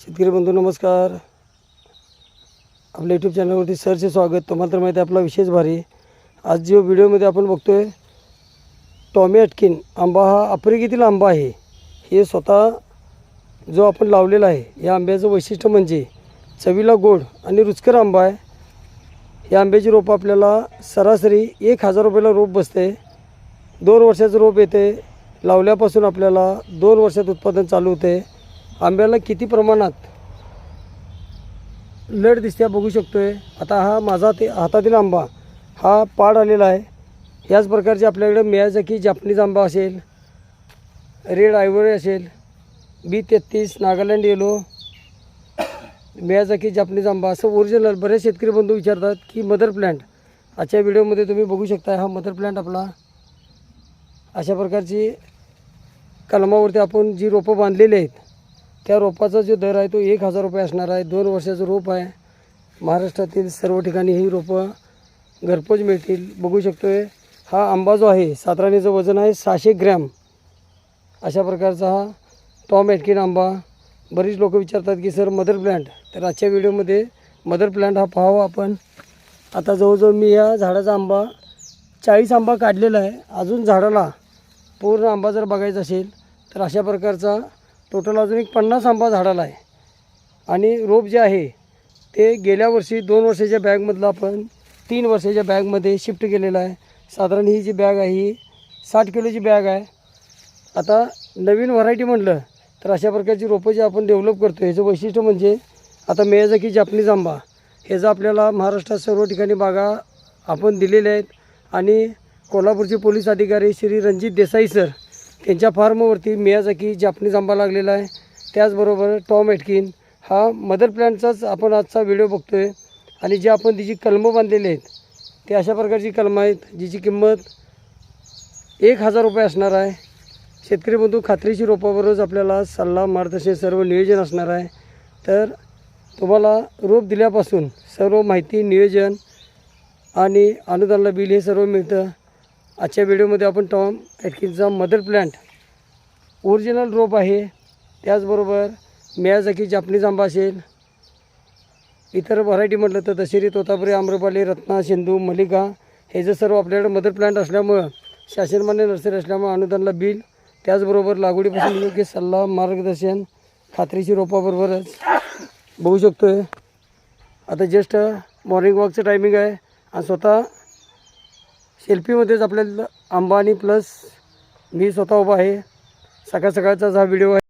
शेतकरी बंधू नमस्कार. आपल्या यूट्यूब चॅनलवरती सरचे स्वागत. तुम्हाला तर माहिती आहे आपला विशेष भारी. आज जो व्हिडिओमध्ये आपण बघतो आहे टॉमी अटकिन आंबा हा आफ्रिकेतील आंबा आहे. हे स्वतः जो आपण लावलेला आहे या आंब्याचं वैशिष्ट्य म्हणजे चवीला गोड आणि रुचकर आंबा आहे. या आंब्याची रोपं आपल्याला सरासरी एक हजार रुपयाला रोप बसते. दोन वर्षाचं रोप येते. लावल्यापासून आपल्याला दोन वर्षात उत्पादन चालू होते. आंब्याला किती प्रमाणात लढ दिसत्या बघू शकतो आहे आता हा माझा ते हातातील आंबा हा पाड आलेला आहे. याच प्रकारचे आपल्याकडे मियाजाकी जापनीज आंबा असेल रेड आयवरी असेल बी तेहतीस नागालँड येलो मियाजाकी जापनीज आंबा. असं ओरिजिनल बरेच शेतकरी बंधू विचारतात की मदर प्लॅन्ट आजच्या व्हिडिओमध्ये तुम्ही बघू शकता हा मदर प्लॅन्ट आपला. अशा प्रकारची कलमावरती आपण जी रोपं बांधलेली आहेत त्या रोपाचा जो दर आहे तो एक हजार रुपये असणार आहे. दोन वर्षाचं रोप आहे. महाराष्ट्रातील सर्व ठिकाणी ही रोपं घरपोच मिळतील. बघू शकतो आहे हा आंबा जो आहे सातराणीचं वजन आहे सहाशे ग्रॅम. अशा प्रकारचा हा टॉम एटकिन आंबा. बरीच लोक विचारतात की सर मदर प्लॅन्ट तर आजच्या व्हिडिओमध्ये मदर प्लॅन्ट हा पाहावा आपण. आता जवळजवळ मी या झाडाचा आंबा चाळीस आंबा काढलेला आहे. अजून झाडाला पूर्ण आंबा जर बघायचा असेल तर अशा प्रकारचा टोटल अजून एक पन्नास आंबा झाडाला आहे. आणि रोप जे आहे ते गेल्या वर्षी दोन वर्षाच्या बॅगमधलं आपण तीन वर्षाच्या बॅगमध्ये शिफ्ट केलेलं आहे. साधारण ही जी बॅग आहे ही साठ किलोची बॅग आहे. आता नवीन व्हरायटी म्हटलं तर अशा प्रकारची रोपं जी आपण डेव्हलप करतो ह्याचं वैशिष्ट्य म्हणजे आता मेयाजाकी जापनीज आंबा ह्याचं आपल्याला महाराष्ट्रात सर्व ठिकाणी बागा आपण दिलेल्या आहेत. आणि कोल्हापूरचे पोलीस अधिकारी श्री रणजित देसाई सर त्यांच्या फार्मवरती मियाजाकी जापनीज आंबा लागलेला आहे. त्याचबरोबर टॉम एटकिन. हा मदर प्लॅनचाच आपण आजचा व्हिडिओ बघतो आहे आणि जे आपण तिची कलमं बांधलेली आहेत ते अशा प्रकारची कलमं आहेत जिची किंमत एक हजार रुपये असणार आहे. शेतकरी बंधू खात्रीची रोपाबरोबरच आपल्याला सल्ला मार्गदर्शन सर्व नियोजन असणार आहे. तर तुम्हाला रोप दिल्यापासून सर्व माहिती नियोजन आणि अनुदानला बिल हे सर्व मिळतं. आजच्या व्हिडिओमध्ये आपण टॉम ॲटकिनचा मदर प्लांट ओरिजिनल रोप आहे. त्याचबरोबर मियाजाकी जापनीज आंबा असेल इतर व्हरायटी म्हटलं तर दशेरी तोतापुरी आम्रपाली रत्ना सिंधू मलिका हे जे सर्व आपल्याकडे मदर प्लांट असल्यामुळं शासनमान्य नर्सरी असल्यामुळं अनुदानला बिल त्याचबरोबर लागवडीपासून योग्य सल्ला मार्गदर्शन खात्रीशी रोपाबरोबरच. बघू शकतो आहे आता जस्ट मॉर्निंग वॉकचं टायमिंग आहे. आणि स्वतः सेल्फीमध्येच आपल्याला अंबानी प्लस मी स्वतः उभा आहे. सकाळ सकाळचाच हा व्हिडिओ आहे.